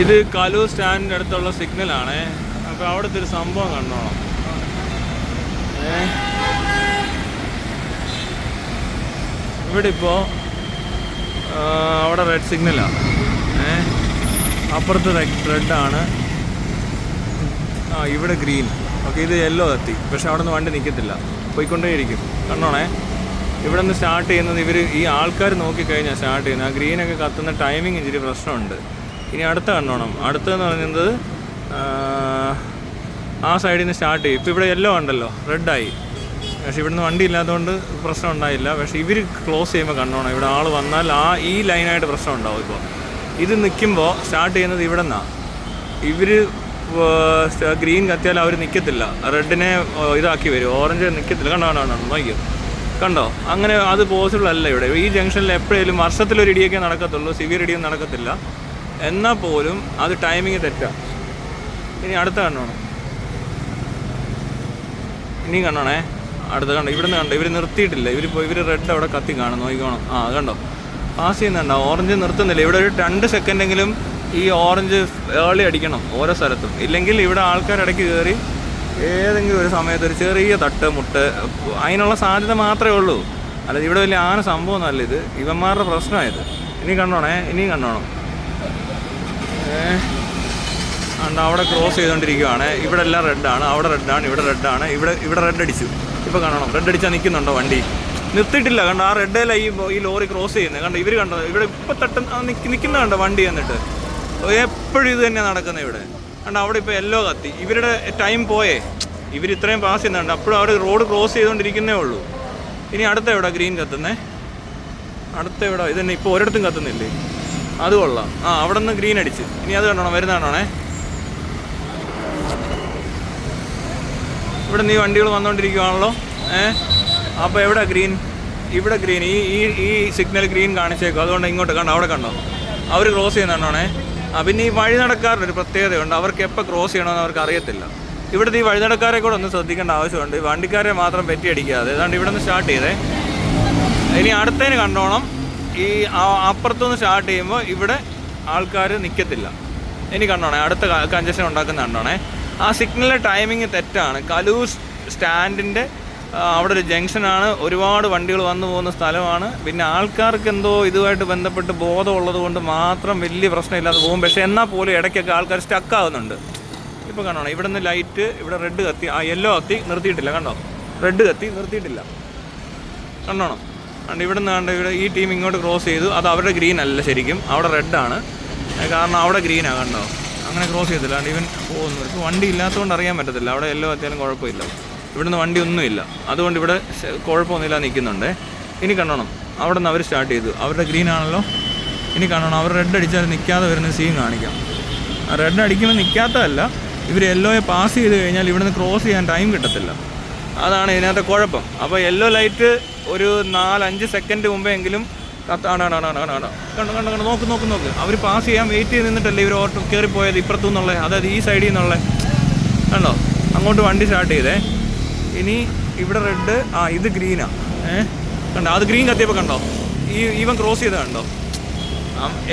ഇത് കലൂർ സ്റ്റാൻഡിന്റെ അടുത്തുള്ള സിഗ്നലാണ് അപ്പോൾ അവിടുത്തെ ഒരു സംഭവം കണ്ടോണം? ഇവിടെ ഇപ്പോൾ അവിടെ റെഡ് സിഗ്നലാണ് ഏഹ് അപ്പുറത്ത് റെഡ് ആണ്. ആ ഇവിടെ ഗ്രീൻ ഓക്കെ ഇത് യെല്ലോ എത്തി. പക്ഷെ അവിടെ നിന്ന് വണ്ടി നിൽക്കത്തില്ല പോയിക്കൊണ്ടേയിരിക്കും. കണ്ടോണേ? ഇവിടെ നിന്ന് സ്റ്റാർട്ട് ചെയ്യുന്നത് ഇവർ ഈ ആൾക്കാർ നോക്കിക്കഴിഞ്ഞാൽ സ്റ്റാർട്ട് ചെയ്യുന്നത്. ആ ഗ്രീനൊക്കെ കത്തുന്ന ടൈമിങ് ഇച്ചിരി പ്രശ്നമുണ്ട്. ഇനി അടുത്ത കണ്ടോണം അടുത്തതെന്ന് പറയുന്നത് ആ, സൈഡിൽ നിന്ന് സ്റ്റാർട്ട് ചെയ്യും. ഇപ്പോൾ ഇവിടെ യെല്ലോ ഉണ്ടല്ലോ റെഡായി പക്ഷെ ഇവിടുന്ന് വണ്ടി ഇല്ലാത്തതുകൊണ്ട് പ്രശ്നം ഉണ്ടായില്ല. പക്ഷേ ഇവർ ക്ലോസ് ചെയ്യുമ്പോൾ കണ്ടോണം ഇവിടെ ആൾ വന്നാൽ ആ ഈ ലൈനായിട്ട് പ്രശ്നം ഉണ്ടാവും ഇപ്പോൾ ഇത് നിൽക്കുമ്പോൾ സ്റ്റാർട്ട് ചെയ്യുന്നത് ഇവിടെ നിന്നാണ് ഇവർ ഗ്രീൻ കത്തിയാൽ അവർ നിൽക്കത്തില്ല റെഡിനെ ഇതാക്കി വരും. ഓറഞ്ച് നിൽക്കത്തില്ല കണ്ടോ കണ്ടോ കണ്ടോ നോക്കിയോ? കണ്ടോ? അങ്ങനെ അത് പോസിബിൾ അല്ല ഇവിടെ. ഈ ജംഗ്ഷനിൽ എപ്പോഴേലും വർഷത്തിലൊരു ഇടിയൊക്കെ നടക്കത്തുള്ളൂ. സിവിയർ ഇടിയൊന്നും നടക്കത്തില്ല. എന്നാൽ പോലും അത് ടൈമിങ് തെറ്റാണ് ഇനി അടുത്ത കണ്ടോണം ഇനി കണ്ടോണേ അടുത്ത കണ്ടോ ഇവിടുന്ന് കണ്ടോ? ഇവർ നിർത്തിയിട്ടില്ല. ഇവർ ഇപ്പോൾ ഇവർ റെഡ് അവിടെ കത്തി കാണും. നോക്കിക്കോണം ആ കണ്ടോ? പാസ് ചെയ്യുന്നുണ്ടോ ഓറഞ്ച് നിർത്തുന്നില്ല. ഇവിടെ ഒരു രണ്ട് സെക്കൻഡെങ്കിലും ഈ ഓറഞ്ച് ഏളി അടിക്കണം ഓരോ സ്ഥലത്തും. ഇല്ലെങ്കിൽ ഇവിടെ ആൾക്കാർ ഇടയ്ക്ക് കയറി ഏതെങ്കിലും ഒരു സമയത്ത് ഒരു ചെറിയ തട്ട് മുട്ട് അതിനുള്ള സാധ്യത മാത്രമേ ഉള്ളൂ. അല്ലാതെ ഇവിടെ വലിയ ആന സംഭവമൊന്നുമല്ല ഇത്. ഇവന്മാരുടെ പ്രശ്നമായത്. ഇനി കണ്ടോണേ ഇനിയും കണ്ടോണം ഉണ്ട് അവിടെ ക്രോസ് ചെയ്തുകൊണ്ടിരിക്കുകയാണ് ഇവിടെ എല്ലാം റെഡാണ് അവിടെ റെഡാണ് ഇവിടെ റെഡാണ് ഇവിടെ ഇവിടെ റെഡ് അടിച്ചു. ഇപ്പോൾ കാണണം. റെഡ് അടിച്ചാൽ നിൽക്കുന്നുണ്ടോ വണ്ടി? നിർത്തിയിട്ടില്ല. കണ്ടോ ആ റെഡ് ഈ ഈ ലോറി ക്രോസ് ചെയ്യുന്നത് കണ്ടോ ഇവർ കണ്ടോ ഇവിടെ ഇപ്പം തട്ടുന്ന നിൽക്കുന്ന കണ്ടോ വണ്ടി എന്നിട്ട്? എപ്പോഴും ഇത് തന്നെ നടക്കുന്നത് ഇവിടെ. കണ്ടോ അവിടെ ഇപ്പോൾ എല്ലോ കത്തി. ഇവരുടെ ടൈം പോയേ. ഇവർ ഇത്രയും പാസ് ചെയ്യുന്നുണ്ട്. അപ്പോഴും അവർ റോഡ് ക്രോസ് ചെയ്തുകൊണ്ടിരിക്കുന്നേ ഉള്ളൂ. ഇനി അടുത്ത എവിടെ? ഗ്രീൻ കത്തുന്നേ? അടുത്ത എവിടെ? ഇത് തന്നെ ഇപ്പോൾ ഒരിടത്തും കത്തുന്നില്ലേ? അത് കൊള്ളാം. ആ അവിടെ നിന്ന് ഗ്രീൻ അടിച്ച്. ഇനി അത് കണ്ടോണം കണ്ടോണേ? ഇവിടെ നീ വണ്ടികൾ വന്നുകൊണ്ടിരിക്കുകയാണല്ലോ ഏ? അപ്പോൾ എവിടെ ഗ്രീൻ ഇവിടെ ഗ്രീൻ ഈ ഈ ഈ സിഗ്നൽ ഗ്രീൻ കാണിച്ചേക്കും. അതുകൊണ്ട് ഇങ്ങോട്ട് കണ്ടോ അവിടെ കണ്ടോ? അവർ ക്രോസ് ചെയ്യുന്നതാണോണേ ആ പിന്നെ ഈ വഴി നടക്കാറുണ്ട് ഒരു പ്രത്യേകതയുണ്ട്. അവർക്ക് എപ്പോൾ ക്രോസ് ചെയ്യണമെന്ന് അവർക്ക് അറിയത്തില്ല. ഇവിടുത്തെ ഈ വഴി വഴിനടക്കാരെ കൂടെ ഒന്ന് ശ്രദ്ധിക്കേണ്ട ആവശ്യമുണ്ട്. വണ്ടിക്കാരെ മാത്രം പെറ്റിയടിക്കാതെ. ഏതാണ്ട് ഇവിടെ നിന്ന് സ്റ്റാർട്ട് ചെയ്തേ. ഇനി അടുത്തതിന് കണ്ടോണം. ഈ അപ്പുറത്തുനിന്ന് സ്റ്റാർട്ട് ചെയ്യുമ്പോൾ ഇവിടെ ആൾക്കാർ നിൽക്കത്തില്ല ഇനി കണ്ടോണേ അടുത്ത കഞ്ചഷൻ ഉണ്ടാക്കുന്ന കണ്ടോണേ. ആ സിഗ്നലിന്റെ ടൈമിങ് തെറ്റാണ്. കലൂർ സ്റ്റാൻഡിന്റെ അവിടെ ഒരു ജംഗ്ഷനാണ് ഒരുപാട് വണ്ടികൾ വന്നു പോകുന്ന സ്ഥലമാണ്. പിന്നെ ആൾക്കാർക്ക് എന്തോ ഇതുമായിട്ട് ബന്ധപ്പെട്ട് ബോധമുള്ളത് കൊണ്ട് മാത്രം വലിയ പ്രശ്നമില്ലാതെ പോകും. പക്ഷേ എന്നാൽ പോലും ഇടയ്ക്കൊക്കെ ആൾക്കാർ സ്റ്റക്ക് ആവുന്നുണ്ട്. ഇപ്പോൾ കാണണം ഇവിടെ നിന്ന് ലൈറ്റ് ഇവിടെ റെഡ് കത്തി ആ യെല്ലോ കത്തി നിർത്തിയിട്ടില്ല കണ്ടോ? റെഡ് കത്തി നിർത്തിയിട്ടില്ല. കണ്ടോണം? കണ്ട് ഇവിടെ നിന്ന് ഇവിടെ ഈ ടീം ഇങ്ങോട്ട് ക്രോസ് ചെയ്തു. അത് അവരുടെ ഗ്രീൻ അല്ല ശരിക്കും. അവിടെ റെഡാണ് കാരണം അവിടെ ഗ്രീനാണ് കണ്ടോ? അങ്ങനെ ക്രോസ് ചെയ്തില്ല. കണ്ട് ഇവൻ പോകുന്നു. ഇപ്പോൾ വണ്ടി ഇല്ലാത്തതുകൊണ്ട് അറിയാൻ പറ്റത്തില്ല. അവിടെ എല്ലോ എത്തിയാലും കുഴപ്പമില്ല. ഇവിടുന്ന് വണ്ടി ഒന്നുമില്ല അതുകൊണ്ട് ഇവിടെ കുഴപ്പമൊന്നുമില്ല നിൽക്കുന്നുണ്ട്. ഇനി കണ്ടോണം. അവിടെ നിന്ന് അവർ സ്റ്റാർട്ട് ചെയ്തു. അവരുടെ ഗ്രീൻ ആണല്ലോ. ഇനി കാണണം അവർ റെഡ് അടിച്ചാൽ നിൽക്കാതെ വരുന്ന സീൻ കാണിക്കാം. റെഡ് അടിക്കുമ്പോൾ നിൽക്കാത്തതല്ല. ഇവർ യെല്ലോയെ പാസ് ചെയ്ത് കഴിഞ്ഞാൽ ഇവിടുന്ന് ക്രോസ് ചെയ്യാൻ ടൈം കിട്ടത്തില്ല. അതാണ് ഇതിനകത്തെ കുഴപ്പം. അപ്പോൾ യെല്ലോ ലൈറ്റ് ഒരു നാലഞ്ച് സെക്കൻഡ് മുമ്പെങ്കിലും കത്താണ് കണ്ടു കണ്ടു കണ്ടു നോക്ക് നോക്ക് നോക്ക്. അവർ പാസ് ചെയ്യാൻ വെയിറ്റ് ചെയ്ത് നിന്നിട്ടല്ലേ ഇവർ ഓട്ടോ കയറിപ്പോയത് ഇപ്പുറത്തു നിന്നുള്ള അതായത് ഈ സൈഡിൽ നിന്നുള്ള കണ്ടോ? അങ്ങോട്ട് വണ്ടി സ്റ്റാർട്ട് ചെയ്തേ. ഇനി ഇവിടെ റെഡ് ആ ഇത് ഗ്രീനാ ഏ? കണ്ടോ? അത് ഗ്രീൻ കത്തിയപ്പോൾ കണ്ടോ? ഈ ഇവൻ ക്രോസ് ചെയ്ത് കണ്ടോ?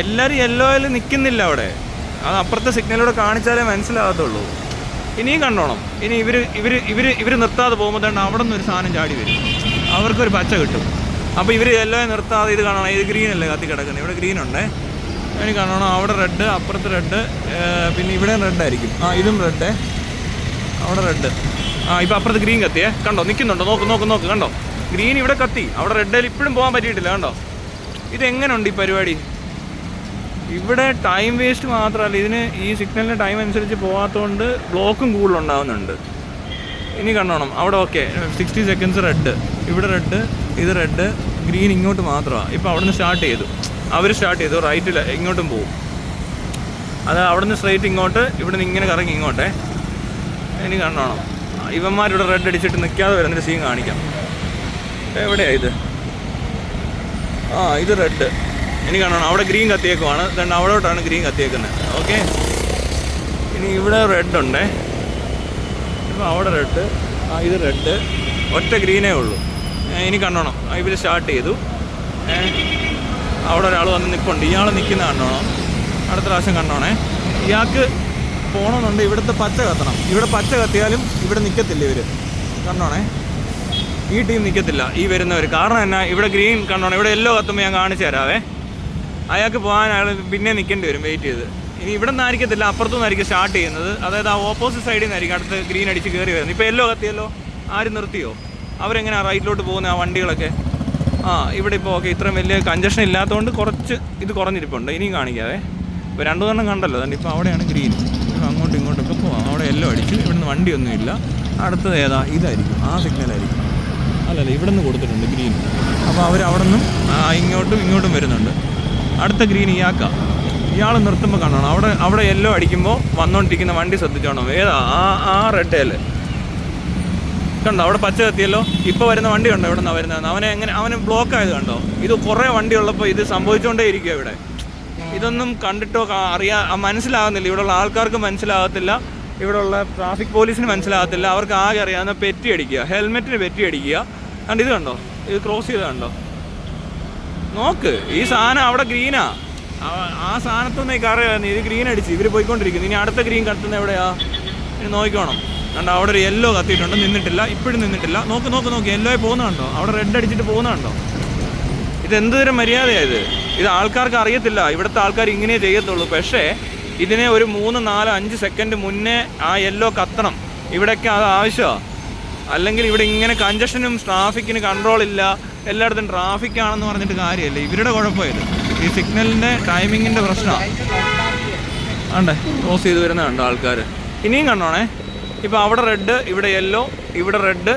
എല്ലാവരും യെല്ലോയിൽ നിൽക്കുന്നില്ല അവിടെ. അത് അപ്പുറത്തെ സിഗ്നലിലൂടെ കാണിച്ചാലേ മനസ്സിലാകത്തുള്ളൂ. ഇനിയും കണ്ടോണം. ഇനി ഇവർ ഇവർ ഇവർ ഇവർ നിർത്താതെ പോകുമ്പോൾ തന്നെ അവിടെ നിന്ന് ഒരു സാധനം ചാടി വരും. അവർക്കൊരു പച്ച കിട്ടും. അപ്പോൾ ഇവർ യെല്ലോ നിർത്താതെ ഇത് കാണണം. ഇത് ഗ്രീൻ അല്ലേ കത്തി കിടക്കുന്നത്? ഇവിടെ ഗ്രീൻ ഉണ്ടേ. അതിന് കാണണം. അവിടെ റെഡ് അപ്പുറത്ത് റെഡ് പിന്നെ ഇവിടെ റെഡ് ആയിരിക്കും. ആ ഇതും റെഡ് അവിടെ റെഡ് ആ ഇപ്പോൾ അപ്പുറത്ത് ഗ്രീൻ കത്തിയേ. കണ്ടോ? നിൽക്കുന്നുണ്ടോ നോക്ക് നോക്ക് നോക്ക്. കണ്ടോ? ഗ്രീൻ ഇവിടെ കത്തി. അവിടെ റെഡിൽ ഇപ്പോഴും പോകാൻ പറ്റിയിട്ടില്ല. കണ്ടോ? ഇതെങ്ങനെയുണ്ട് ഈ പരിപാടി? ഇവിടെ ടൈം വേസ്റ്റ് മാത്രമല്ല. ഇതിന് ഈ സിഗ്നലിന്റെ ടൈം അനുസരിച്ച് പോകാത്തതുകൊണ്ട് ബ്ലോക്കും കൂടുതലുണ്ടാവുന്നുണ്ട് ഇനി കണ്ടോണം അവിടെ ഓക്കെ സിക്സ്റ്റി സെക്കൻഡ്സ് റെഡ് ഇവിടെ റെഡ് ഇത് റെഡ് ഗ്രീൻ ഇങ്ങോട്ട് മാത്രമാണ് ഇപ്പോൾ അവിടെ നിന്ന് സ്റ്റാർട്ട് ചെയ്തു. അവർ സ്റ്റാർട്ട് ചെയ്തു. റൈറ്റിൽ ഇങ്ങോട്ടും പോകും അത് അവിടെ നിന്ന് സ്ട്രൈറ്റ് ഇങ്ങോട്ട് ഇവിടെ നിന്ന് ഇങ്ങനെ കറങ്ങി ഇങ്ങോട്ടേ. ഇനി കണ്ടോണം ഇവന്മാരിവിടെ റെഡ് അടിച്ചിട്ട് നിൽക്കാതെ വരുന്നൊരു സീൻ കാണിക്കാം. എവിടെയാണ് ഇത്? ആ ഇത് റെഡ് ഇനി കാണണം അവിടെ ഗ്രീൻ കത്തിയേക്കുവാണ്. then അവിടോട്ടാണ് ഗ്രീൻ കത്തിയേക്കുന്നത് ഓക്കെ ഇനി ഇവിടെ റെഡ് ഉണ്ടേ. ഇപ്പോൾ അവിടെ റെഡ് ഇത് റെഡ് ഒറ്റ ഗ്രീനേ ഉള്ളൂ. ഇനി കണ്ടോണം ഇവർ സ്റ്റാർട്ട് ചെയ്തു. അവിടെ ഒരാൾ വന്ന് നിൽപ്പുണ്ട് ഇയാൾ നിൽക്കുന്ന കണ്ടോണം അടുത്ത പ്രാവശ്യം കണ്ടോണേ ഇയാൾക്ക് പോകണമെന്നുണ്ട് ഇവിടുത്തെ പച്ച കത്തണം. ഇവിടെ പച്ച കത്തിയാലും ഇവിടെ നിൽക്കത്തില്ല ഇവർ കണ്ടോണേ ഈ ടീം നിൽക്കത്തില്ല ഈ വരുന്നവർ കാരണം എന്നാ ഇവിടെ ഗ്രീൻ കണ്ടോണം ഇവിടെ യെല്ലോ കത്തുമ്പോൾ ഞാൻ കാണിച്ചു തരാവേ. അയാൾക്ക് പോകാൻ അയാൾ പിന്നെ നിൽക്കേണ്ടി വരും. വെയിറ്റ് ചെയ്ത്. ഇനി ഇവിടെ നിന്നായിരിക്കത്തില്ല അപ്പുറത്തു നിന്നായിരിക്കും സ്റ്റാർട്ട് ചെയ്യുന്നത്. അതായത് ആ ഓപ്പോസിറ്റ് സൈഡിൽ നിന്നായിരിക്കും അടുത്ത് ഗ്രീൻ അടിച്ച് കയറി വരുന്നത്. ഇപ്പോൾ യെല്ലോ കത്തിയല്ലോ? ആരും നിർത്തിയോ? അവരെങ്ങനെയാണ് റൈറ്റിലോട്ട് പോകുന്ന ആ വണ്ടികളൊക്കെ? ആ ഇവിടെ ഇപ്പോൾ ഓക്കെ ഇത്രയും വലിയ കഞ്ചഷൻ ഇല്ലാത്തതുകൊണ്ട് കുറച്ച് ഇത് കുറഞ്ഞിരിപ്പുണ്ട്. ഇനിയും കാണിക്കാതെ ഇപ്പോൾ രണ്ടു തവണ കണ്ടല്ലോ. അതുകൊണ്ട് ഇപ്പോൾ അവിടെയാണ് ഗ്രീൻ അങ്ങോട്ടും ഇങ്ങോട്ടൊക്കെ പോവാം. അവിടെ എല്ലോ അടിച്ചു. ഇവിടുന്ന് വണ്ടിയൊന്നുമില്ല അടുത്തത് ഏതാ? ഇതായിരിക്കും. ആ സിഗ്നലായിരിക്കും അല്ലല്ല ഇവിടെ നിന്ന് കൊടുത്തിട്ടുണ്ട് ഗ്രീൻ അപ്പോൾ അവർ അവിടെ നിന്നും ഇങ്ങോട്ടും ഇങ്ങോട്ടും വരുന്നുണ്ട്. അടുത്ത ഗ്രീൻ ഇയാക്ക ഇയാൾ നിർത്തുമ്പോൾ കാണണം. അവിടെ അവിടെ യെല്ലോ അടിക്കുമ്പോൾ വന്നുകൊണ്ടിരിക്കുന്ന വണ്ടി ശ്രദ്ധിച്ചോണം ഏതാ? ആ ആ റെഡ് കണ്ടോ? അവിടെ പച്ച കത്തിയല്ലോ? ഇപ്പോൾ വരുന്ന വണ്ടി കണ്ടോ ഇവിടെ നിന്നാണ് വരുന്നത് അവനെ എങ്ങനെ അവന് ബ്ലോക്ക് ആയത് കണ്ടോ? ഇത് കുറേ വണ്ടി ഉള്ളപ്പോൾ ഇത് സംഭവിച്ചുകൊണ്ടേ ഇരിക്കുക ഇവിടെ. ഇതൊന്നും കണ്ടിട്ടോ അറിയാ മനസ്സിലാകുന്നില്ല. ഇവിടെയുള്ള ആൾക്കാർക്ക് മനസ്സിലാകത്തില്ല. ഇവിടെയുള്ള ട്രാഫിക് പോലീസിന് മനസ്സിലാകത്തില്ല. അവർക്ക് ആകെ അറിയാവുന്ന പെറ്റി അടിക്കുക. ഹെൽമെറ്റിന് പെറ്റി അടിക്കുക. കണ്ട്? ഇത് കണ്ടോ? ഇത് ക്രോസ് ചെയ്ത് കണ്ടോ? നോക്ക്. ഈ സാധനം അവിടെ ഗ്രീനാ ആ- സാധനത്തൊന്നും ഈ അറിയാം ഇത് ഗ്രീൻ അടിച്ച് ഇവർ പോയിക്കൊണ്ടിരിക്കുന്നു. ഇനി അടുത്ത ഗ്രീൻ കത്തുന്ന എവിടെയാ? ഇനി നോക്കിക്കോണം. കണ്ടോ അവിടെ ഒരു യെല്ലോ കത്തിയിട്ടുണ്ട്. നിന്നിട്ടില്ല. ഇപ്പോഴും നിന്നിട്ടില്ല. നോക്ക് നോക്ക് നോക്ക്. യെല്ലോ പോകുന്നുണ്ടോ അവിടെ റെഡ് അടിച്ചിട്ട് പോകുന്നുണ്ടോ ഇത് എന്ത് തരം മര്യാദയാണ് ഇത് ആൾക്കാർക്ക് അറിയത്തില്ല. ഇവിടുത്തെ ആൾക്കാർ ഇങ്ങനെ ചെയ്യത്തുള്ളൂ. പക്ഷേ ഇതിനെ ഒരു മൂന്ന് നാല് അഞ്ച് സെക്കൻഡ് മുന്നേ ആ യെല്ലോ കത്തണം. ഇവിടെയൊക്കെ അത് ആവശ്യമാണ് അല്ലെങ്കിൽ ഇവിടെ ഇങ്ങനെ കഞ്ചഷനും ട്രാഫിക്കിന് കൺട്രോൾ ഇല്ല. എല്ലായിടത്തും ട്രാഫിക്കാണെന്ന് പറഞ്ഞിട്ട് കാര്യമല്ല. ഇവരുടെ കുഴപ്പം ഇത്. ഈ സിഗ്നലിന്റെ ടൈമിങ്ങിന്റെ പ്രശ്നമാണ് ആണ്ടേ ക്രോസ് ചെയ്ത് കണ്ടോ ആൾക്കാർ ഇനിയും കണ്ടോണേ? ഇപ്പോൾ അവിടെ റെഡ് ഇവിടെ യെല്ലോ ഇവിടെ റെഡ്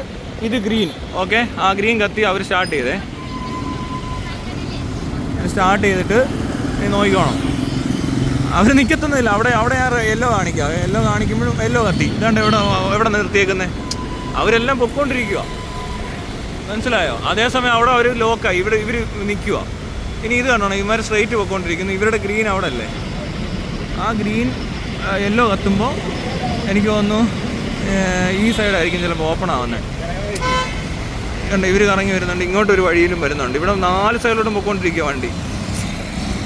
ഇത് ഗ്രീൻ ഓക്കെ ആ ഗ്രീൻ കത്തി അവർ സ്റ്റാർട്ട് ചെയ്തേ. സ്റ്റാർട്ട് ചെയ്തിട്ട് നീ നോക്കിക്കോണം. അവർ നിൽക്കത്തൊന്നുമില്ല അവിടെ അവിടെ ആ യെല്ലോ കാണിക്കുക യെല്ലോ കാണിക്കുമ്പോഴും യെല്ലോ കത്തി. ഇതാണ്ട് എവിടെ എവിടെ നിർത്തിയേക്കുന്നത് അവരെല്ലാം പൊക്കോണ്ടിരിക്കുക മനസ്സിലായോ? അതേസമയം അവിടെ അവർ ലോക്കായി ഇവിടെ ഇവർ നിൽക്കുക ഇനി ഇത് കാണണം ഇവന്മാർ സ്ട്രൈറ്റ് പോയിക്കൊണ്ടിരിക്കുന്നു ഇവരുടെ ഗ്രീൻ അവിടെ അല്ലേ ആ ഗ്രീൻ യെല്ലോ കത്തുമ്പോൾ എനിക്ക് തോന്നുന്നു ഈ സൈഡായിരിക്കും ചിലപ്പോൾ ഓപ്പൺ ആവുന്നത് കണ്ട ഇവർ കറങ്ങി വരുന്നുണ്ട് ഇങ്ങോട്ട് ഒരു വഴിയിലും വരുന്നുണ്ട്. ഇവിടെ നാല് സൈഡിലോട്ടും പോയിക്കൊണ്ടിരിക്കുക വണ്ടി.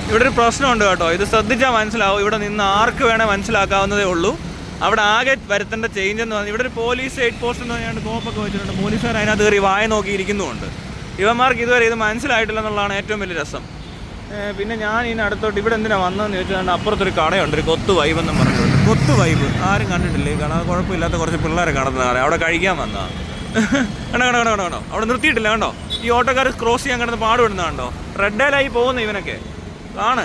ഇവിടെ ഒരു പ്രശ്നമുണ്ട് കേട്ടോ. ഇത് ശ്രദ്ധിച്ചാൽ മനസ്സിലാവും. ഇവിടെ നിന്ന് ആർക്ക് വേണേ മനസ്സിലാക്കാവുന്നതേ ഉള്ളൂ. അവിടെ ആകെ വരുത്തേണ്ട ചേഞ്ച് എന്ന് പറഞ്ഞാൽ ഇവിടെ ഒരു പോലീസ് ഹെഡ് പോസ്റ്റ് എന്ന് പറഞ്ഞാൽ കോപ്പൊക്കെ വെച്ചിട്ടുണ്ട്. പോലീസുകാർ അതിനകത്ത് കയറി വായ നോക്കി ഇരിക്കുന്നുമുണ്ട് ഇവന്മാർക്ക് ഇതുവരെ ഇത് മനസ്സിലായിട്ടില്ല എന്നുള്ളതാണ് ഏറ്റവും വലിയ രസം. പിന്നെ ഞാൻ ഇതിന് അടുത്തോട്ട് ഇവിടെ എന്തിനാ വന്നതെന്ന് ചോദിച്ചാൽ അപ്പുറത്തൊരു കടയുണ്ട് ഒരു കൊത്തു വൈബ് എന്നും പറഞ്ഞിട്ടുണ്ട് കൊത്തു വൈബ് ആരും കണ്ടിട്ടില്ല? ഈ കട കുഴപ്പമില്ലാത്ത കുറച്ച് പിള്ളേരെ കടന്ന കട അവിടെ കഴിക്കാൻ വന്നതാണ് കണ്ടോ കണ്ടോ കണ്ടോ കണ്ടോ? അവിടെ നിർത്തിയിട്ടില്ല കണ്ടോ? ഈ ഓട്ടോക്കാർ ക്രോസ് ചെയ്യാൻ കിടന്ന് പാടുപെടുന്ന കണ്ടോ? റെഡേലായി പോകുന്നു ഇവനൊക്കെ. ആണ്.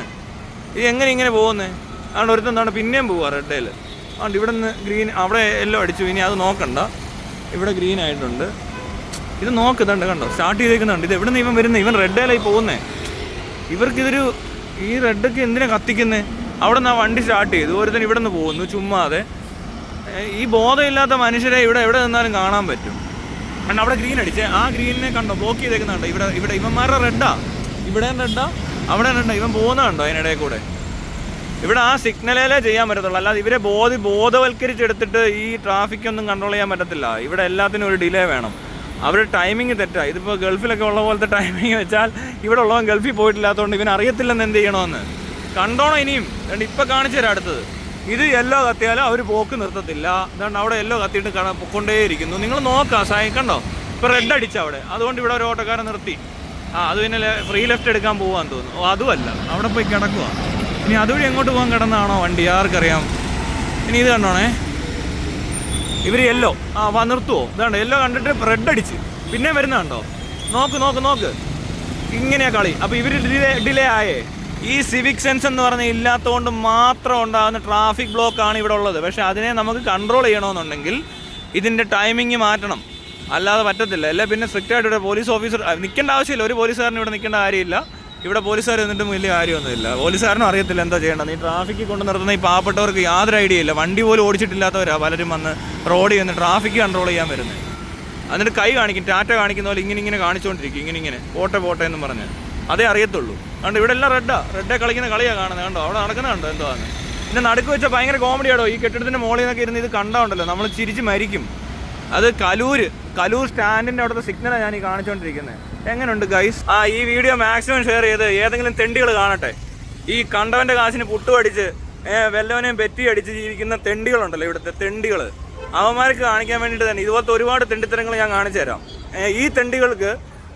ഇത് എങ്ങനെ ഇങ്ങനെ പോകുന്നത് അതുകൊണ്ട് ഒരുത്തം എന്താണ് പിന്നെയും പോവാ റെഡേൽ അതുകൊണ്ട് ഇവിടെ നിന്ന് ഗ്രീൻ അവിടെ എല്ലോ അടിച്ചു. ഇനി അത് നോക്കണ്ട. ഇവിടെ ഗ്രീൻ ആയിട്ടുണ്ട്. ഇത് നോക്കുന്നുണ്ട് കണ്ടോ? സ്റ്റാർട്ട് ചെയ്തേക്കുന്നുണ്ട്. ഇത് എവിടെ നിന്ന് ഇവൻ വരുന്നത് ഇവൻ റെഡേലായി പോകുന്നേ. ഇവർക്കിതൊരു ഈ റെഡൊക്കെ എന്തിനാ കത്തിക്കുന്നത് അവിടെ നിന്ന് ആ വണ്ടി സ്റ്റാർട്ട് ചെയ്തു. ഒരുത്തൻ ഇവിടെ നിന്ന് പോകുന്നു ചുമ്മാതെ. ഈ ബോധമില്ലാത്ത മനുഷ്യരെ ഇവിടെ എവിടെ നിന്നാലും കാണാൻ പറ്റും. കാരണം അവിടെ ഗ്രീൻ അടിച്ചേ. ആ ഗ്രീനിനെ കണ്ടോ ബ്ലോക്ക് ചെയ്തേക്കുന്നുണ്ട്. ഇവിടെ ഇവിടെ ഇവന്മാരുടെ റെഡാ ഇവിടെ റെഡാ അവിടെ റെഡാ ഇവൻ പോകുന്നുണ്ടോ അതിനിടയിൽ കൂടെ? ഇവിടെ ആ സിഗ്നലേലേ ചെയ്യാൻ പറ്റത്തുള്ളൂ. അല്ലാതെ ഇവരെ ബോധി ബോധവൽക്കരിച്ചെടുത്തിട്ട് ഈ ട്രാഫിക്കൊന്നും കൺട്രോൾ ചെയ്യാൻ പറ്റത്തില്ല. ഇവിടെ എല്ലാത്തിനും ഒരു ഡിലേ വേണം. അവരുടെ ടൈമിങ് തെറ്റാ. ഇതിപ്പോൾ ഗൾഫിലൊക്കെ ഉള്ള പോലത്തെ ടൈമിങ് വെച്ചാൽ ഇവിടെ ഉള്ളവൻ ഗൾഫിൽ പോയിട്ടില്ലാത്തതുകൊണ്ട് ഇവൻ അറിയത്തില്ലെന്ന് എന്ത് ചെയ്യണമെന്ന്. കണ്ടോണോ ഇനിയും. രണ്ട് ഇപ്പം കാണിച്ചു തരാം അടുത്തത്. ഇത് യെല്ലോ കത്തിയാലും അവർ പോക്ക് നിർത്തത്തില്ല. അതുകൊണ്ട് അവിടെ യെല്ലോ കത്തിയിട്ട് കാണാൻ പൊക്കൊണ്ടേയിരിക്കുന്നു. നിങ്ങൾ നോക്കാം സായി കണ്ടോ? ഇപ്പോൾ റെഡ് അടിച്ച അവിടെ. അതുകൊണ്ട് ഇവിടെ ഒരു ഓട്ടോക്കാരൻ നിർത്തി. ആ അത് പിന്നെ ഫ്രീ ലെഫ്റ്റ് എടുക്കാൻ പോകാൻ തോന്നുന്നു. അതുമല്ല അവിടെ പോയി കിടക്കുക ഇനി അതുവഴി എങ്ങോട്ട് പോകാൻ കിടന്നാണോ വണ്ടി? ആർക്കറിയാം. ഇനി ഇത് കണ്ടോണേ? ഇവർ യെല്ലോ ആ വാ നിർത്തുവോ? ഇതാണ്ട് യെല്ലോ കണ്ടിട്ട് റെഡ് അടിച്ച്. പിന്നെ വരുന്നതുണ്ടോ? നോക്ക് നോക്ക് നോക്ക്. ഇങ്ങനെയാ കളി. അപ്പോൾ ഇവർ ഡിലേ ഡിലേ ആയേ. ഈ സിവിക് സെൻസ് എന്ന് പറഞ്ഞ ഇല്ലാത്തതുകൊണ്ട് മാത്രം ഉണ്ടാകുന്ന ട്രാഫിക് ബ്ലോക്ക് ആണ് ഇവിടെ ഉള്ളത്. പക്ഷേ അതിനെ നമുക്ക് കൺട്രോൾ ചെയ്യണമെന്നുണ്ടെങ്കിൽ ഇതിന്റെ ടൈമിങ് മാറ്റണം. അല്ലാതെ പറ്റത്തില്ല. അല്ലെ? പിന്നെ സ്ട്രിക്റ്റ് ആയിട്ട് ഇവിടെ പോലീസ് ഓഫീസർ നിൽക്കേണ്ട ആവശ്യമില്ല. ഒരു പോലീസുകാരൻ ഇവിടെ നിൽക്കേണ്ട കാര്യമില്ല. ഇവിടെ പോലീസുകാർ എന്നിട്ടും വലിയ കാര്യമൊന്നുമില്ല. പോലീസുകാരനും അറിയത്തില്ല എന്താ ചെയ്യേണ്ടത്. ഈ ട്രാഫിക്ക് കൊണ്ട് നിർത്തുന്ന ഈ പാവപ്പെട്ടവർക്ക് യാതൊരു ഐഡിയ ഇല്ല. വണ്ടി പോലും ഓടിച്ചിട്ടില്ലാത്തവരാ പലരും വന്ന് റോഡിൽ നിന്ന് ട്രാഫിക് കൺട്രോൾ ചെയ്യാൻ വരുന്നത് എന്നിട്ട് കൈ കാണിക്കും ടാറ്റ കാണിക്കുന്ന പോലെ ഇങ്ങനെ ഇങ്ങനെ കാണിച്ചുകൊണ്ടിരിക്കും ഇങ്ങനെ ഇങ്ങനെ. പോട്ടെ പോട്ടെ എന്ന് പറഞ്ഞ്. അതേ അറിയത്തുള്ളൂ. കണ്ട് ഇവിടെ എല്ലാം റെഡാ റെഡേ കളിക്കുന്ന കളിയാണ് കാണുന്നത് കണ്ടോ അവിടെ നടക്കുന്ന കണ്ടോ എന്തോ ആണ്. പിന്നെ നടുക്ക് വെച്ചാൽ ഭയങ്കര കോമഡിയാടോ ഈ കെട്ടിടത്തിന്റെ മുകളിൽ നിന്നൊക്കെ ഇരുന്ന് ഇത് കണ്ടാവുണ്ടല്ലോ നമ്മൾ ചിരിച്ച് മരിക്കും. അത് കലൂർ കലൂർ സ്റ്റാൻഡിന്റെ അവിടുത്തെ സിഗ്നലാണ് ഞാൻ ഈ കാണിച്ചുകൊണ്ടിരിക്കുന്നത് എങ്ങനെയുണ്ട് ഗൈസ് ആ ഈ വീഡിയോ മാക്സിമം ഷെയർ ചെയ്ത് ഏതെങ്കിലും തെണ്ടികൾ കാണട്ടെ. ഈ കണ്ടവന്റെ കാശിന് പുട്ടുപടിച്ച് വല്ലവനെയും പെറ്റി അടിച്ച് ജീവിക്കുന്ന തെണ്ടികളുണ്ടല്ലോ ഇവിടുത്തെ തെണ്ടികൾ അവന്മാർക്ക് കാണിക്കാൻ വേണ്ടിയിട്ട് തന്നെ ഇതുപോലത്തെ ഒരുപാട് തെണ്ടിത്തരങ്ങൾ ഞാൻ കാണിച്ചു തരാം. ഈ തെണ്ടികൾക്ക്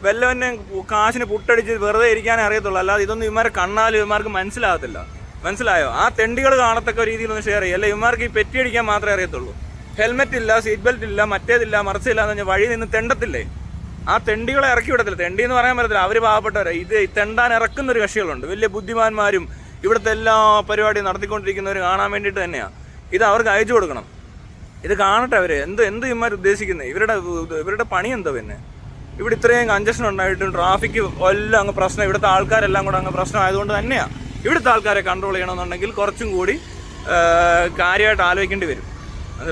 വല്ലവനെ കാശിന് പുട്ടടിച്ച് വെറുതെ ഇരിക്കാനേ അറിയത്തുള്ളൂ. അല്ലാതെ ഇതൊന്നും ഇവന്മാരെ കണ്ണാലും ഇവന്മാർക്ക് മനസ്സിലാകത്തില്ല. മനസ്സിലായോ? ആ തെണ്ടികൾ കാണത്തക്ക രീതിയിൽ ഒന്ന് ഷെയർ ചെയ്യും. അല്ലെ ഇവന്മാർക്ക് ഈ പെറ്റി അടിക്കാൻ മാത്രമേ അറിയത്തുള്ളൂ. ഹെൽമെറ്റ് ഇല്ല സീറ്റ് ബെൽറ്റ് ഇല്ല മറ്റേതില്ല മറിച്ചില്ല എന്ന് പറഞ്ഞാൽ വഴി നിന്ന് തെണ്ടത്തില്ലേ? ആ തെണ്ടികളെ ഇറക്കി വിടത്തില്ല. തെണ്ടി എന്ന് പറയാൻ പറ്റത്തില്ല. അവർ പാവപ്പെട്ടവരെ. ഇത് തെണ്ടാൻ ഇറക്കുന്ന ഒരു കക്ഷികളുണ്ട്. വലിയ ബുദ്ധിമാന്മാരും ഇവിടുത്തെ എല്ലാ പരിപാടിയും നടത്തിക്കൊണ്ടിരിക്കുന്നവർ കാണാൻ വേണ്ടിയിട്ട് തന്നെയാണ് ഇത് അവർക്ക് അയച്ചു കൊടുക്കണം. ഇത് കാണട്ടെ അവർ എന്ത് എന്ത് ഇവന്മാർ ഉദ്ദേശിക്കുന്നത് ഇവരുടെ ഇവരുടെ പണി എന്താ പിന്നെ? ഇവിടെ ഇത്രയും കഞ്ചഷൻ ഉണ്ടായിട്ടും ട്രാഫിക് എല്ലാം അങ്ങ് പ്രശ്നം ഇവിടുത്തെ ആൾക്കാരെല്ലാം കൂടെ അങ്ങ് പ്രശ്നം ആയതുകൊണ്ട് തന്നെയാണ് ഇവിടുത്തെ ആൾക്കാരെ കൺട്രോൾ ചെയ്യണമെന്നുണ്ടെങ്കിൽ കുറച്ചും കൂടി കാര്യമായിട്ട് ആലോചിക്കേണ്ടി വരും.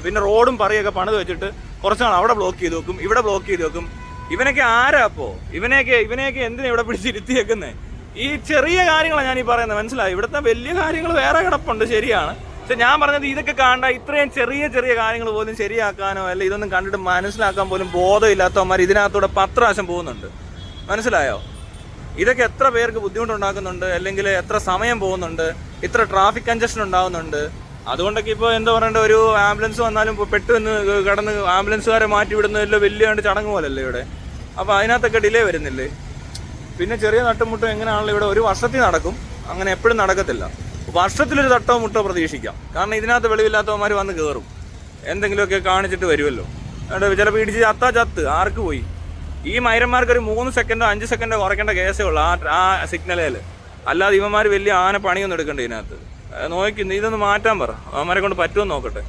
പിന്നെ റോഡും പറയൊക്കെ പണിത് വെച്ചിട്ട് കുറച്ചാൾ അവിടെ ബ്ലോക്ക് ചെയ്ത് വെക്കും ഇവിടെ ബ്ലോക്ക് ചെയ്ത് വെക്കും. ഇവനൊക്കെ ആരാ അപ്പോ? ഇവനെയൊക്കെ ഇവനെയൊക്കെ എന്തിനാ ഇവിടെ പിടിച്ചിരുത്തിയേക്കുന്നേ? ഈ ചെറിയ കാര്യങ്ങളാണ് ഞാൻ ഈ പറയുന്നത് മനസ്സിലായി? ഇവിടുത്തെ വലിയ കാര്യങ്ങൾ വേറെ കിടപ്പുണ്ട് ശരിയാണ്. പക്ഷെ ഞാൻ പറഞ്ഞത് ഇതൊക്കെ കാണണ്ട ഇത്രയും ചെറിയ ചെറിയ കാര്യങ്ങൾ പോലും ശരിയാക്കാനോ അല്ല ഇതൊന്നും കണ്ടിട്ട് മനസ്സിലാക്കാൻ പോലും ബോധമില്ലാത്തവന്മാർ ഇതിനകത്തൂടെ പത്രാശം പോകുന്നുണ്ട്. മനസ്സിലായോ? ഇതൊക്കെ എത്ര പേർക്ക് ബുദ്ധിമുട്ടുണ്ടാക്കുന്നുണ്ട് അല്ലെങ്കിൽ എത്ര സമയം പോകുന്നുണ്ട് ഇത്ര ട്രാഫിക് കൺജഷൻ ഉണ്ടാകുന്നുണ്ട് അതുകൊണ്ടൊക്കെ ഇപ്പോൾ എന്താ പറയണ്ട ഒരു ആംബുലൻസ് വന്നാലും പെട്ടെന്ന് കടന്ന് ആംബുലൻസുകാരെ മാറ്റി വിടുന്നതിലോ വലിയ കണ്ട് ചടങ്ങ് പോലല്ലേ ഇവിടെ? അപ്പോൾ അതിനകത്തൊക്കെ ഡിലേ വരുന്നില്ലേ? പിന്നെ ചെറിയ തട്ടുമുട്ടും എങ്ങനെയാണല്ലോ ഇവിടെ ഒരു വർഷത്തിൽ നടക്കും അങ്ങനെ എപ്പോഴും നടക്കത്തില്ല. വർഷത്തിലൊരു തട്ടോ മുട്ടോ പ്രതീക്ഷിക്കാം. കാരണം ഇതിനകത്ത് വെളിവില്ലാത്തവന്മാർ വന്ന് കയറും എന്തെങ്കിലുമൊക്കെ കാണിച്ചിട്ട് വരുമല്ലോ. അതുകൊണ്ട് ചിലപ്പോൾ ഇടിച്ച് ചത്താ ചത്ത് ആർക്ക് പോയി? ഈ മൈരന്മാർക്ക് ഒരു മൂന്ന് സെക്കൻഡോ അഞ്ച് സെക്കൻഡോ കുറയ്ക്കേണ്ട കേസേ ഉള്ളൂ ആ ആ സിഗ്നലേൽ അല്ലാതെ ഇവന്മാർ വലിയ ആന പണിയൊന്നും എടുക്കണ്ട ഇതിനകത്ത്. നോക്കി ഇതൊന്ന് മാറ്റാൻ പറ. അവന്മാരെ കൊണ്ട് പറ്റുമെന്ന് നോക്കട്ടെ.